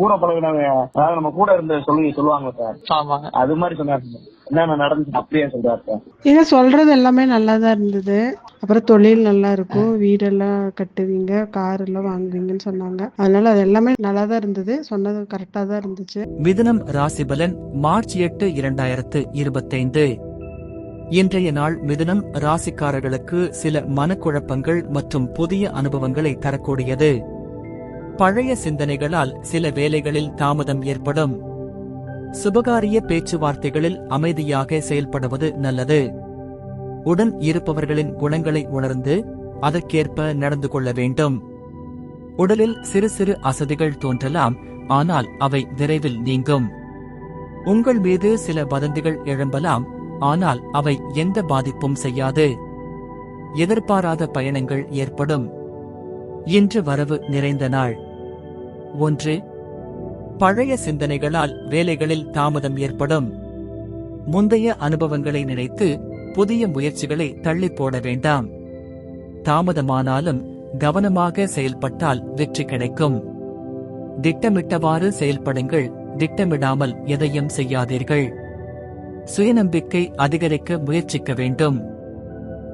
கூட பழகினவங்க அதாவது நம்ம கூட இருந்த சொல்லி சொல்லுவாங்க சார். ஆமாங்க. அது மாதிரி சொன்னாரு என்னென்ன நடந்துச்சு அப்படியே சொல்றாரு சார். நீங்க சொல்றது எல்லாமே நல்லா தான் இருந்தது. அப்புறம் தொழில் நல்லா இருக்கும். வீடெல்லாம் கட்டுவீங்க கார் எல்லாம் வாங்குவீங்கன்னு சொன்னாங்க. அதனால அது எல்லாமே நல்லா தான் இருந்தது. சொன்னது கரெக்டா தான் இருந்துச்சு. மிதுனம் ராசிபலன் மார்ச் எட்டு இரண்டாயிரத்து இருபத்தைந்து. இன்றைய நாள் மிதுனம் ராசிக்காரர்களுக்கு சில மனக்குழப்பங்கள் மற்றும் புதிய அனுபவங்களை தரக்கூடியது. பழைய சிந்தனைகளால் சில வேலைகளில் தாமதம் ஏற்படும். சுபகாரிய பேச்சுவார்த்தைகளில் அமைதியாக செயல்படுவது நல்லது. உடன் இருப்பவர்களின் குணங்களை உணர்ந்து அதற்கேற்ப நடந்து கொள்ள வேண்டும். உடலில் சிறு சிறு அசதிகள் தோன்றலாம் ஆனால் அவை விரைவில் நீங்கும். உங்கள் மீது சில வதந்திகள் எழும்பலாம் ஆனால் அவை எந்த பாதிப்பும் செய்யாது. எதிர்பாராத பயணங்கள் ஏற்படும். இன்று வரவு நிறைந்த நாள். ஒன்று பழைய சிந்தனைகளால் வேலைகளில் தாமதம் ஏற்படும். முந்தைய அனுபவங்களை நினைத்து புதிய முயற்சிகளை தள்ளி போட வேண்டாம். தாமதமானாலும் கவனமாக செயல்பட்டால் வெற்றி கிடைக்கும். திட்டமிட்டவாறு செயல்படுங்கள் திட்டமிடாமல் எதையும் செய்யாதீர்கள். சுயநம்பிக்கை அதிகரிக்க முயற்சிக்க வேண்டும்.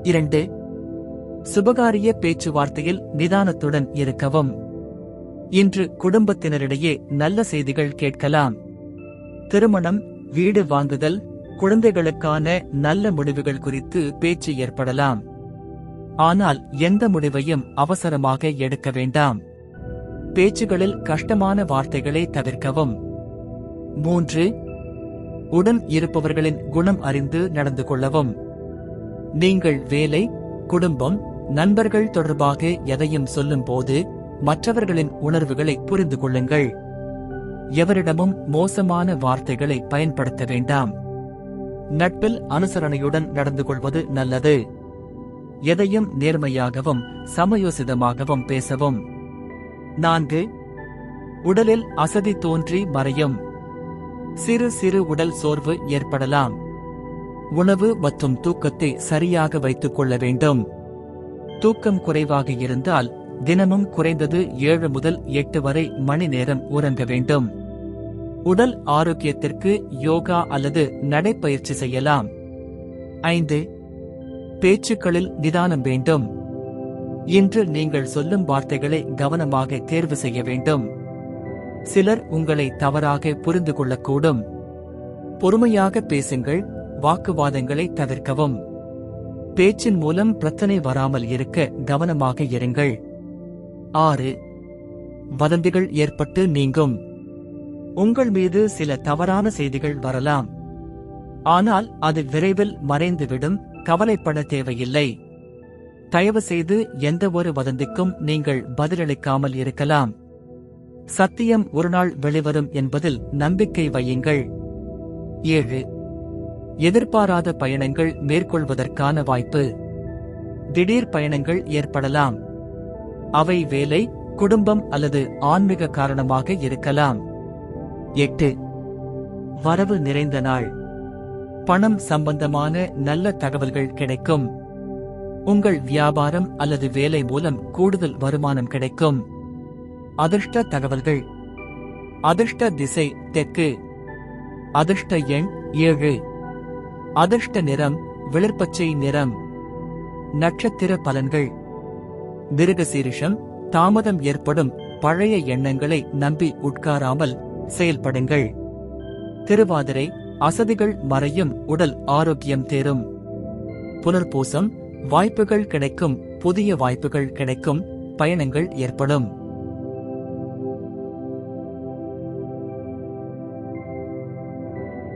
இரண்டு சுபகாரிய பேச்சுவார்த்தையில் நிதானத்துடன் இருக்கவும். இன்று குடும்பத்தினரிடையே நல்ல செய்திகள் கேட்கலாம். திருமணம் வீடு வாங்குதல் குழந்தைகளுக்கான நல்ல முடிவுகள் குறித்து பேச்சு ஏற்படலாம். ஆனால் எந்த முடிவையும் அவசரமாக எடுக்க வேண்டாம். பேச்சுகளில் கஷ்டமான வார்த்தைகளை தவிர்க்கவும். மூன்று உடன் இருப்பவர்களின் குணம் அறிந்து நடந்து கொள்ளவும். நீங்கள் வேலை குடும்பம் நண்பர்கள் தொடர்பாக எதையும் சொல்லும் போது மற்றவர்களின் உணர்வுகளை புரிந்து கொள்ளுங்கள். எவரிடமும் மோசமான வார்த்தைகளை பயன்படுத்த வேண்டாம். நட்பில் அனுசரணையுடன் நடந்து கொள்வது நல்லது. எதையும் நேர்மையாகவும் சமயோசிதமாகவும் பேசவும். நான்கு உடலில் அசதி தோன்றி மறையும். சிறு சிறு உடல் சோர்வு ஏற்படலாம். உணவு மற்றும் தூக்கத்தை சரியாக வைத்துக் கொள்ள வேண்டும். தூக்கம் குறைவாக இருந்தால் தினமும் குறைந்தது ஏழு முதல் எட்டு வரை மணி நேரம் உறங்க வேண்டும். உடல் ஆரோக்கியத்திற்கு யோகா அல்லது நடைப்பயிற்சி செய்யலாம். ஐந்து பேச்சுக்களில் நிதானம் வேண்டும். இன்று நீங்கள் சொல்லும் வார்த்தைகளை கவனமாக தேர்வு செய்ய வேண்டும். சிலர் உங்களை தவறாக புரிந்து கொள்ளக்கூடும். பொறுமையாக பேசுங்கள் வாக்குவாதங்களை தவிர்க்கவும். பேச்சின் மூலம் பிரச்சனை வராமல் இருக்க கவனமாக இருங்கள். ஆறு. வதந்திகள் ஏற்பட்டு நீங்கும். உங்கள் மீது சில தவறான செய்திகள் வரலாம். ஆனால் அது விரைவில் மறைந்துவிடும் கவலைப்பட தேவையில்லை. தயவு செய்து எந்த ஒரு வதந்திக்கும் நீங்கள் பதிலளிக்காமல் இருக்கலாம். சத்தியம் ஒருநாள் வெளிவரும் என்பதில் நம்பிக்கை வையுங்கள். ஏழு. எதிர்பாராத பயணங்கள் மேற்கொள்வதற்கான வாய்ப்பு. திடீர் பயணங்கள் ஏற்படலாம். அவை வேலை குடும்பம் அல்லது ஆன்மீக காரணமாக இருக்கலாம். எட்டு. வரவு நிறைந்த நாள். பணம் சம்பந்தமான நல்ல தகவல்கள் கிடைக்கும். உங்கள் வியாபாரம் அல்லது வேலை மூலம் கூடுதல் வருமானம் கிடைக்கும். அதிர்ஷ்ட தகவல்கள். அதிர்ஷ்ட திசை தெற்கு. அதிர்ஷ்ட எண் ஏழு. அதிர்ஷ்ட நிறம் வெளிர்பச்சை நிறம். நட்சத்திர பலன்கள். மிருகசீரிஷம் தாமதம் ஏற்படும் பழைய எண்ணங்களை நம்பி உட்காராமல் செயல்படுங்கள். திருவாதிரை அசதிகள் மறையும் உடல் ஆரோக்கியம் தேரும். புனர்பூசம் வாய்ப்புகள் கிடைக்கும் புதிய வாய்ப்புகள் கிடைக்கும் பயணங்கள் ஏற்படும்.